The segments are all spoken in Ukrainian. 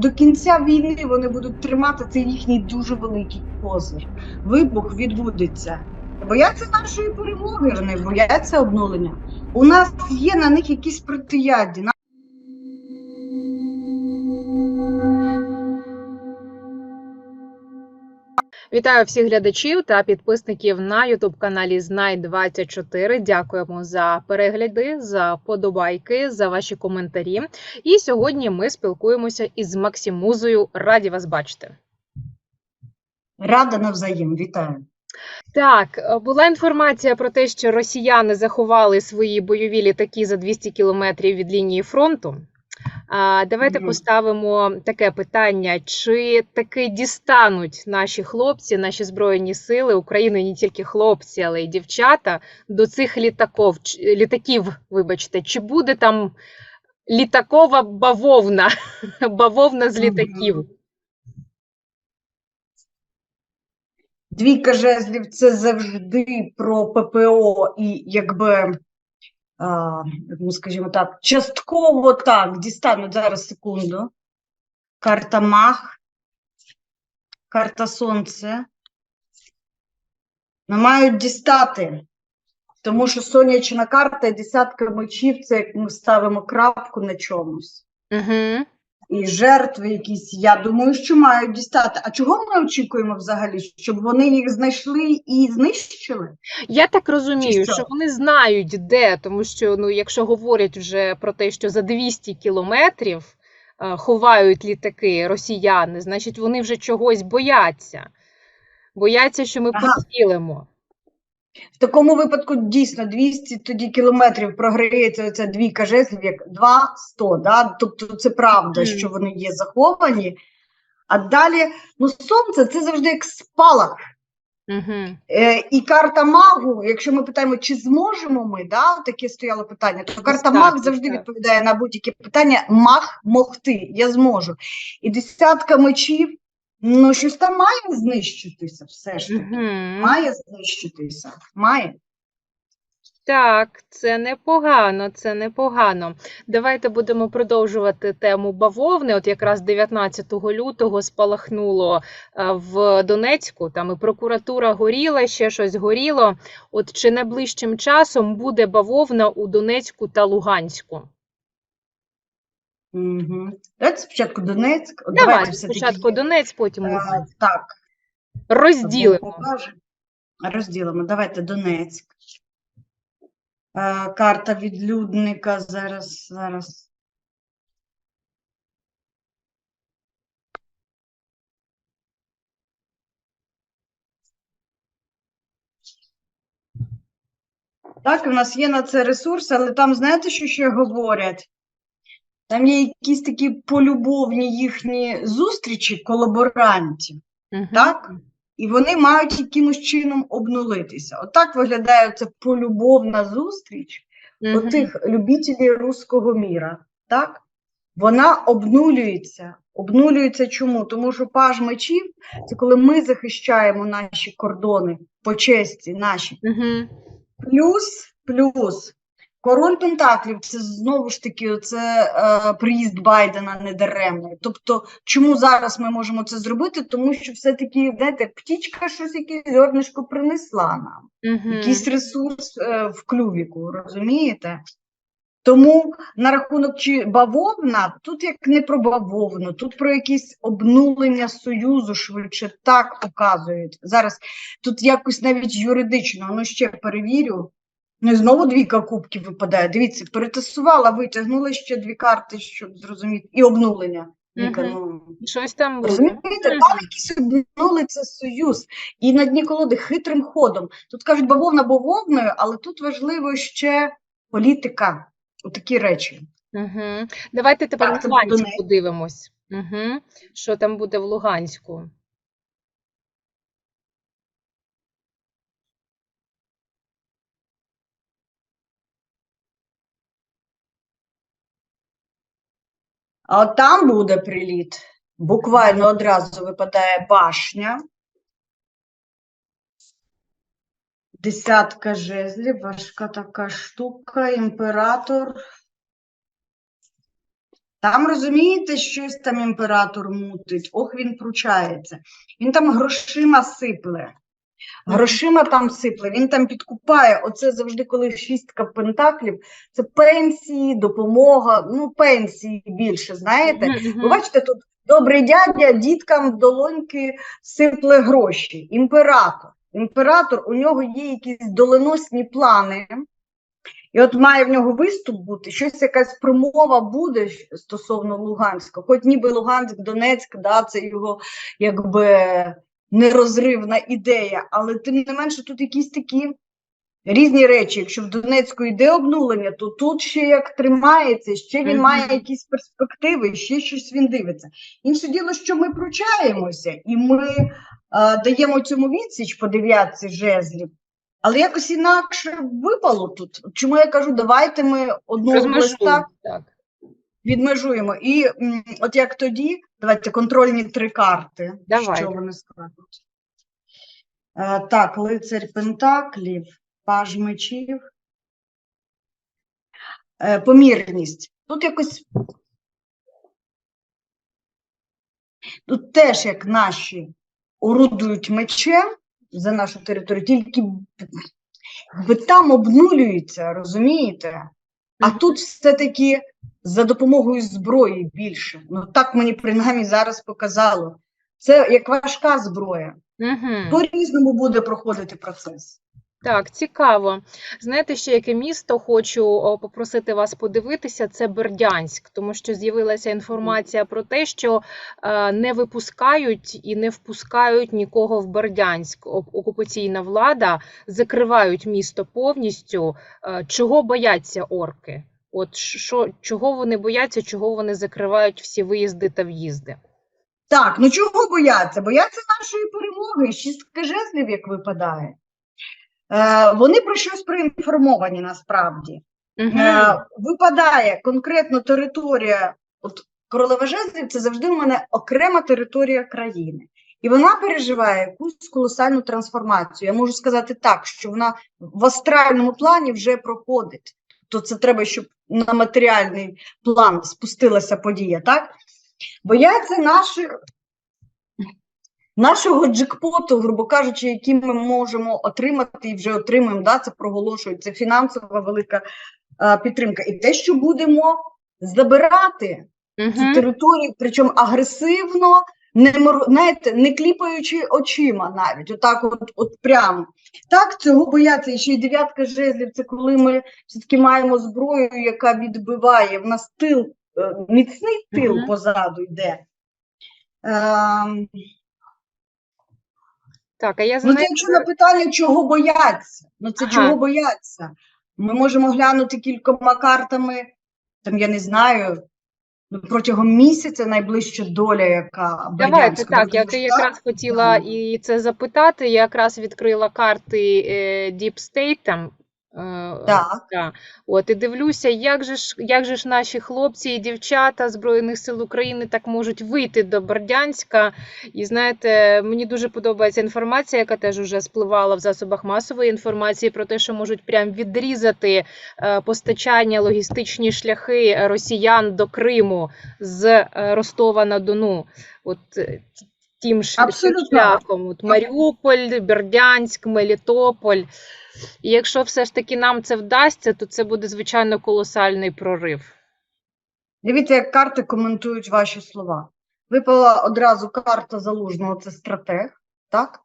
до кінця війни вони будуть тримати цей їхній дуже великий козир. Вибух відбудеться. Бояться нашої перемоги, вони бояться обнулення. У нас є на них якісь протиядді. Вітаю всіх глядачів та підписників на youtube каналі Знай 24 Дякуємо за перегляди, за подобайки, за ваші коментарі. І сьогодні ми спілкуємося із Максимузою. Раді вас бачити. Рада навзаєм, вітаю. Так, е, була інформація про те, що росіяни заховали свої бойові літаки за 200 кілометрів від лінії фронту. А, Давайте поставимо таке питання: чи таки дістануть наші хлопці, наші збройні сили України, не тільки хлопці, але й дівчата до цих літаків, літаків, вибачте, чи буде там літакова бавовна, бавовна з літаків? Двійка жезлів це завжди про ППО і якби, ну, скажімо так, частково так, дістануть зараз секунду. Карта Мах, карта Сонце. Не мають дістати, тому що сонячна карта і десятка мечів це як ми ставимо крапку на чомусь. Угу. І жертви якісь, я думаю, що мають дістати. А чого ми очікуємо взагалі? Щоб вони їх знайшли і знищили? Я так розумію, що? що вони знають де, тому що ну, якщо говорять вже про те, що за 200 кілометрів е, ховають літаки росіяни, значить вони вже чогось бояться. Бояться, що ми Ага. поцілимо. В такому випадку дійсно 200 тоді кілометрів програється оця двійка жезлів як 2-100, да? Тобто це правда, що вони є заховані. А далі, ну, сонце це завжди як спалах. Угу. Е, і карта магу, якщо ми питаємо, чи зможемо ми, да, таке стояло питання, то карта маг завжди відповідає на будь-які питання. Маг могти, я зможу. І десятка мечів, ну щось там має знищитися, все ж таки. Угу. Має знищитися. Має. Так, це непогано, це непогано. Давайте будемо продовжувати тему бавовни. От якраз 19 лютого спалахнуло е, в Донецьку, там і прокуратура горіла, ще щось горіло. От чи найближчим часом буде бавовна у Донецьку та Луганську? Угу. Давайте спочатку Донецьк. Давайте давайте спочатку Донець, потім е, Луганськ. Так, Розділимо. Розділимо. Давайте Донецьк. Е, карта відлюдника зараз, зараз. Так, у нас є на це ресурси, але там знаєте, що ще говорять? Там є якісь такі полюбовні їхні зустрічі колаборантів. Мгм. так? І вони мають якимось чином обнулитися. Отак виглядає ця полюбовна зустріч Мгм. отих любителів руського міра. Так? Вона обнулюється. Обнулюється чому? Тому що паж мечів це коли ми захищаємо наші кордони по честі, наші. Мгм. Плюс, плюс, король Пентаклів це знову ж таки це е, приїзд Байдена недаремний. Тобто, чому зараз ми можемо це зробити? Тому що все-таки, знаєте, птічка щось якесь зернишко принесла нам, Мгм. якийсь ресурс е, в клювіку, розумієте? Тому на рахунок чи бавовна, тут як не про бавовну, тут про якісь обнулення союзу швидше так показують. Зараз тут якось навіть юридично, ну ще перевірю. Ну знову двійка кубків випадає. Дивіться, перетасувала, витягнула ще дві карти, щоб зрозуміти, і обнулення. Віка, ну, Щось там. Розумієте, там якийсь обнули це союз. І на дні колоди хитрим ходом. Тут кажуть бавовна бавовною, але тут важливо ще політика. Отакі речі. Угу. Давайте тепер Так, Луганську подивимось. Угу. Що там буде в Луганську? А от там буде приліт. Буквально одразу випадає башня. Десятка жезлів, важка така штука, імператор. Там розумієте, щось там імператор мутить, ох, він пручається. Він там грошима сипле. Грошима там сипле, він там підкупає. Оце завжди, коли шістка пентаклів, це пенсії, допомога, ну, пенсії більше, знаєте. Ви бачите, тут добрий дядя діткам в долоньки сипле гроші. Імператор. Імператор, у нього є якісь доленосні плани. І от має в нього виступ бути, щось якась промова буде стосовно Луганська. Хоч ніби Луганськ, Донецьк, да, це його якби нерозривна ідея, але тим не менше тут якісь такі різні речі. Якщо в Донецьку йде обнулення, то тут ще як тримається, ще він має якісь перспективи, ще щось він дивиться. Інше діло, що ми пручаємося, і ми е, даємо цьому відсіч по дев'ятці жезлів. Але якось інакше випало тут. Чому я кажу, давайте ми так так. відмежуємо. І м, от як тоді, давайте контрольні три карти. Давайте. Що вони скажуть? Е, так, лицар Пентаклів, паж мечів. Е, помірність. Тут якось. Тут теж як наші орудують мечем за нашу територію, тільки якби там обнулюється, розумієте? А тут все-таки за допомогою зброї більше. Ну так мені принаймні зараз показало. Це як важка зброя. Мгм. По-різному буде проходити процес. Так, цікаво. Знаєте, ще яке місто хочу попросити вас подивитися, це Бердянськ, тому що з'явилася інформація про те, що е, не випускають і не впускають нікого в Бердянськ. Окупаційна влада закривають місто повністю. Е, чого бояться орки? От що, чого вони бояться, чого вони закривають всі виїзди та в'їзди? Так, ну чого бояться? Бояться нашої перемоги. Шістка жезлів, як випадає. Е, вони про щось проінформовані насправді. Мгм. Е, випадає конкретно територія, от королева жезлів це завжди в мене окрема територія країни. І вона переживає якусь колосальну трансформацію. Я можу сказати так, що вона в астральному плані вже проходить. То це треба, щоб на матеріальний план спустилася подія, так? Бояться наші, нашого джекпоту, грубо кажучи, який ми можемо отримати і вже отримуємо, да, це проголошують, це фінансова велика е, підтримка. І те, що будемо забирати цю територію, причому агресивно, не, знаєте, не кліпаючи очима навіть, отак от, от прямо. Так, цього бояться. І ще й дев'ятка жезлів, це коли ми все-таки маємо зброю, яка відбиває. В нас тил, е, міцний тил Мгм. позаду йде. Ем, Так, а я Ну, це якщо на питання, чого бояться. Ну, це Ага. чого бояться. Ми можемо глянути кількома картами, там, я не знаю, протягом місяця найближча доля, яка Давайте так, я ти якраз хотіла і це запитати. Я якраз відкрила карти Діпстейтам. Deep State там. Е, Так. та. От і дивлюся, як же ж як же ж наші хлопці і дівчата Збройних сил України так можуть вийти до Бердянська. І знаєте, мені дуже подобається інформація, яка теж уже спливала в засобах масової інформації про те, що можуть прям відрізати е, постачання логістичні шляхи росіян до Криму з е, Ростова на Дону. От тим Абсолютно. шляхом. От Маріуполь, Бердянськ, Мелітополь. І якщо все ж таки нам це вдасться, то це буде звичайно колосальний прорив. Дивіться, як карти коментують ваші слова. Випала одразу карта залужного, це стратег, так?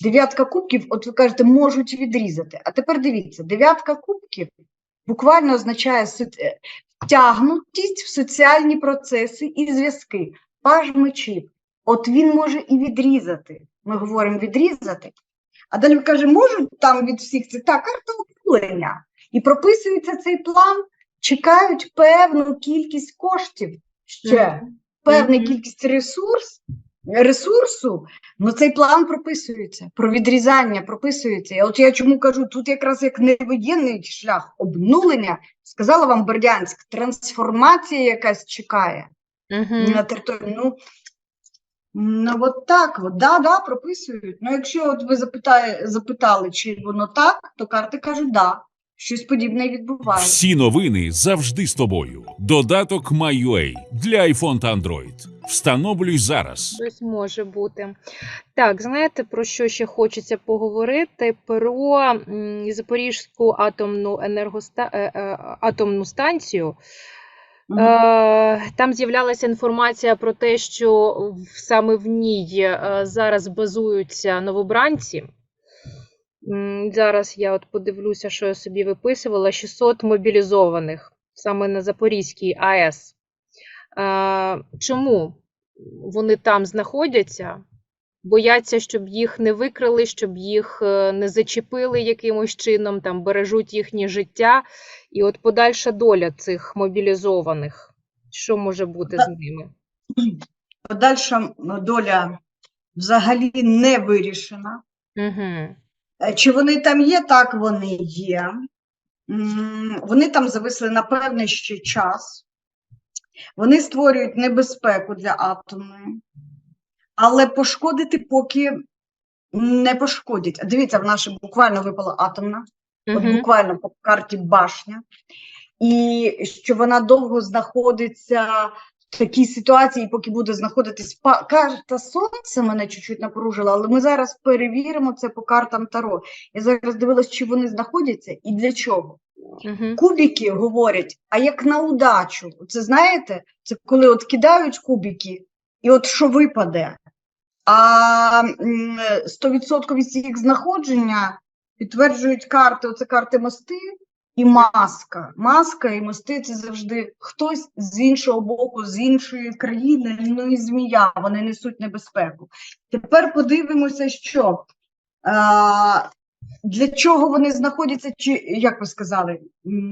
Дев'ятка кубків, от ви кажете, можуть відрізати. А тепер дивіться, дев'ятка кубків буквально означає е, втягнутість в соціальні процеси і зв'язки. Паж мечів. От він може і відрізати. Ми говоримо відрізати. А далі каже, можуть там від всіх це та карта управління. І прописується цей план, чекають певну кількість коштів ще, Мгм. кількість ресурс, ресурсу. Ну цей план прописується, про відрізання прописується. І от я чому кажу, тут якраз як невоєнний шлях обнулення, сказала вам Бердянськ, трансформація якась чекає Мгм. на території. Ну, ну от так, от, да, да, прописують. Ну, якщо от ви запитає, запитали, чи воно так, то карти кажуть да. щось подібне відбувається. Всі новини завжди з тобою. Додаток MyUA для iPhone та Android. Встановлюй зараз. Щось може бути. Так, знаєте, про що ще хочеться поговорити? Про м, Запорізьку атомну енергоста... е, е, атомну станцію. Е, Там з'являлася інформація про те, що саме в ній е, зараз базуються новобранці. Зараз я от подивлюся, що я собі виписувала: 600 мобілізованих саме на Запорізькій АЕС. Е, Чому вони там знаходяться? Бояться, щоб їх не викрили, щоб їх е, не зачепили якимось чином, там бережуть їхнє життя. І от подальша доля цих мобілізованих, що може бути з ними? Подальша доля взагалі не вирішена. Угу. Чи вони там є? Так, вони є. Вони там зависли на певний ще час. Вони створюють небезпеку для атомної, але пошкодити поки не пошкодять. Дивіться, в нашій буквально випала атомна, от Угу. буквально по карті башня, і що вона довго знаходиться в такій ситуації, поки буде знаходитись карта сонця мене чуть-чуть напружила, але ми зараз перевіримо це по картам Таро. Я зараз дивилась, чи вони знаходяться і для чого. Угу. Кубики говорять, а як на удачу. Це знаєте, це коли от кидають кубики, і от що випаде. А 100% їх знаходження підтверджують карти, оце карти мости і маска. Маска і мости це завжди хтось з іншого боку, з іншої країни, ну і змія, вони несуть небезпеку. Тепер подивимося, що для чого вони знаходяться, чи як ви сказали?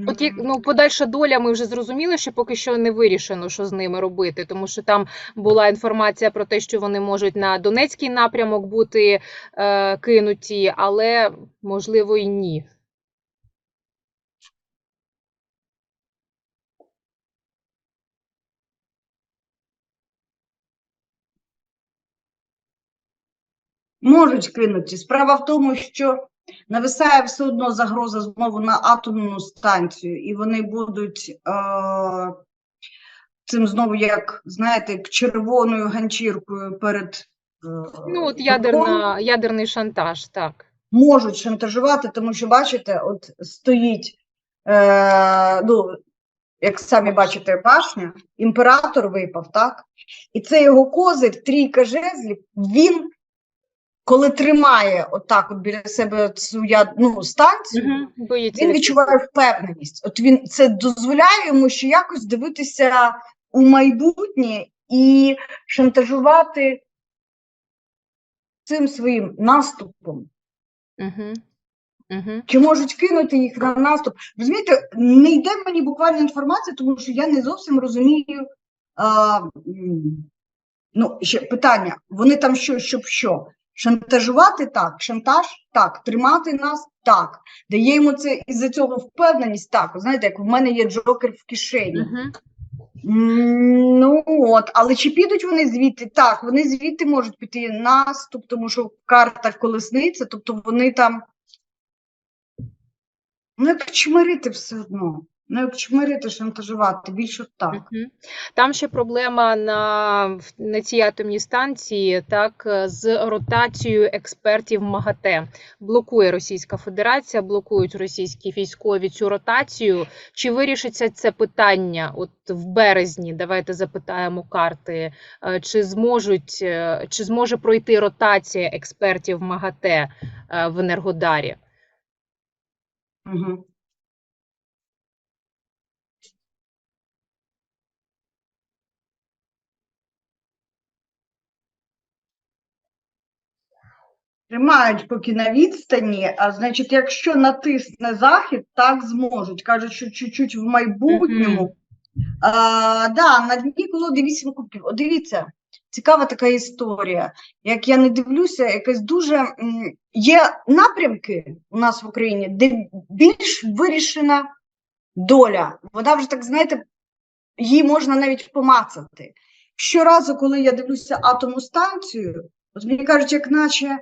От як ну, подальша доля, ми вже зрозуміли, що поки що не вирішено, що з ними робити, тому що там була інформація про те, що вони можуть на Донецький напрямок бути е, кинуті, але можливо і ні. Можуть кинути. Справа в тому, що нависає все одно загроза знову на атомну станцію, і вони будуть е, цим знову, як знаєте, як червоною ганчіркою перед е, Ну, от ядерна, ядерний шантаж, так. можуть шантажувати, тому що бачите, от стоїть, е, ну, як самі бачите, башня, імператор випав, так? І це його козир, трійка жезлів, він, коли тримає отак от біля себе цю ну, станцію, Угу. Він відчуває впевненість. От він це дозволяє йому ще якось дивитися у майбутнє і шантажувати цим своїм наступом. Мгм. Мгм. Чи можуть кинути їх на наступ? Розумієте, не йде мені буквально інформація, тому що я не зовсім розумію. А, ну, ще питання: вони там що, щоб що? Шантажувати так, шантаж так, тримати нас так. Дає йому це із-за цього впевненість так. Знаєте, як в мене є джокер в кишені. Ну от, але чи підуть вони звідти? Так, вони звідти можуть піти наступ, тому що карта колесниця, тобто вони там. Ну, як чмирити все одно. Ну, як чмирити, шантажувати, більше так. Мгм. Там ще проблема на, на цій атомній станції, так, е, з ротацією експертів МАГАТЕ. Блокує Російська Федерація, блокують російські військові цю ротацію. Чи вирішиться це питання от в березні? Давайте запитаємо карти. е, Чи зможуть, е, чи зможе пройти ротація експертів МАГАТЕ в Енергодарі? Угу. Тримають поки на відстані, а значить, якщо натисне захід, так зможуть. Кажуть, що чуть-чуть в майбутньому. А, да, на дні колоди вісім кубків. О, дивіться, цікава така історія. Як я не дивлюся, якась дуже є напрямки у нас в Україні, де більш вирішена доля. Вона вже так, знаєте, її можна навіть помацати. Щоразу, коли я дивлюся атомну станцію, от мені кажуть, як наче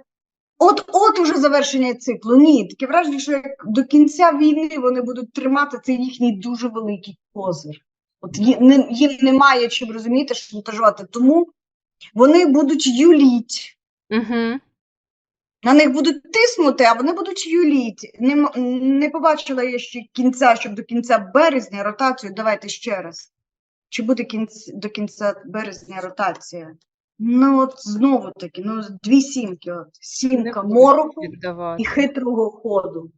От от уже завершення циклу. Ні, таке враження, що як до кінця війни вони будуть тримати цей їхній дуже великий козир. От їм немає чим розумієте, шантажувати. Тому вони будуть юліть. Угу. На них будуть тиснути, а вони будуть юліть. Не, не побачила я ще кінця, щоб до кінця березня ротацію. Давайте ще раз. Чи буде кінць, до кінця березня ротація? Ну, от знову таки, ну, дві сімки. От. Сімка мороку і хитрого ходу.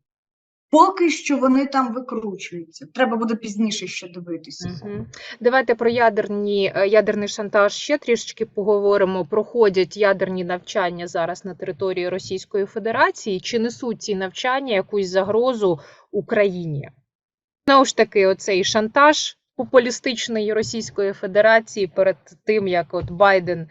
Поки що вони там викручуються. Треба буде пізніше ще дивитися. Угу. Давайте про ядерні, е, ядерний шантаж ще трішечки поговоримо. Проходять ядерні навчання зараз на території Російської Федерації. Чи несуть ці навчання якусь загрозу Україні? Знову ж таки, оцей шантаж популістичної Російської Федерації перед тим, як от Байден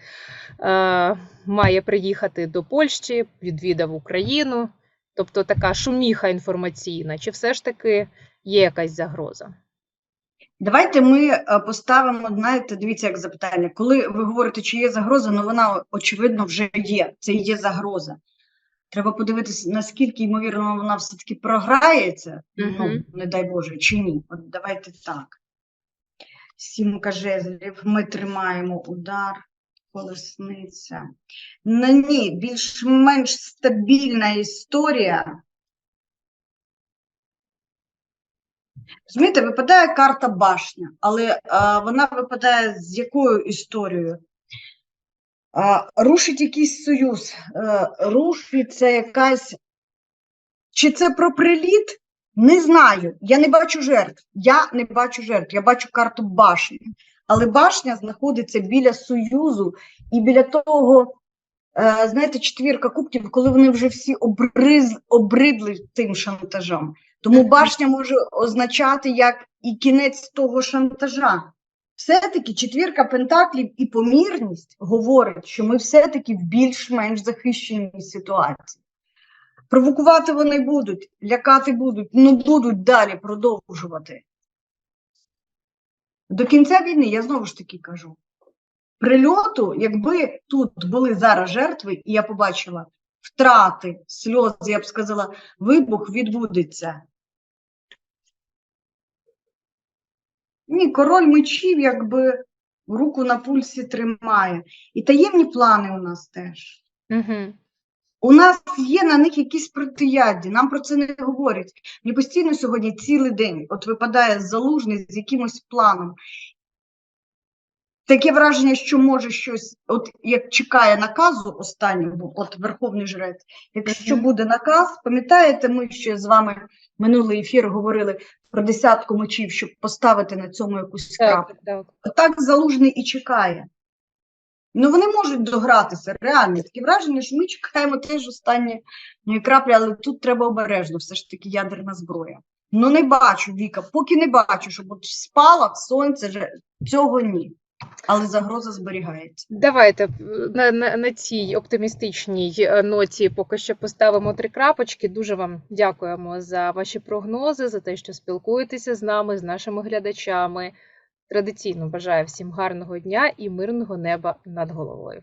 е, має приїхати до Польщі, відвідав Україну. Тобто така шуміха інформаційна, чи все ж таки є якась загроза? Давайте ми е, поставимо, знаєте, дивіться, як запитання. Коли ви говорите, чи є загроза, ну вона очевидно вже є. Це і є загроза. Треба подивитися, наскільки ймовірно вона все-таки програється, ну, не дай Боже, чи ні. От давайте так. Сімка жезлів, ми тримаємо удар, колесниця. Ну ні, більш-менш стабільна історія. Розумієте, випадає карта башня, але а, вона випадає з якою історією? А, рушить якийсь союз, а, рушиться якась. Чи це про приліт? Не знаю. Я не бачу жертв. Я не бачу жертв. Я бачу карту башні. Але башня знаходиться біля союзу і біля того, е, знаєте, четвірка кубків, коли вони вже всі обриз, обридли тим шантажом. Тому башня може означати як і кінець того шантажа. Все-таки четвірка пентаклів і помірність говорить, що ми все-таки в більш-менш захищеній ситуації. Провокувати вони будуть, лякати будуть, ну будуть далі продовжувати. До кінця війни, я знову ж таки кажу, прильоту, якби тут були зараз жертви, і я побачила втрати, сльози, я б сказала, вибух відбудеться. Ні, король мечів якби руку на пульсі тримає. І таємні плани у нас теж. Угу. У нас є на них якісь протиядді, нам про це не говорять. Мені постійно сьогодні цілий день от випадає залужний з якимось планом. Таке враження, що може щось, от як чекає наказу останнього, от Верховний Жрець. Якщо буде наказ, пам'ятаєте, ми ще з вами минулий ефір говорили про десятку мечів, щоб поставити на цьому якусь крапку. Так, так. Так залужний і чекає. Ну, вони можуть догратися, реально. Таке враження, що ми чекаємо теж останні ну, краплі, але тут треба обережно, все ж таки ядерна зброя. Ну, не бачу, Віка, поки не бачу, щоб от спалах, сонце, цього ні. Але загроза зберігається. Давайте е, на, на, на цій оптимістичній е, ноті поки що поставимо три крапочки. Дуже вам дякуємо за ваші прогнози, за те, що спілкуєтеся з нами, з нашими глядачами. Традиційно бажаю всім гарного дня і мирного неба над головою.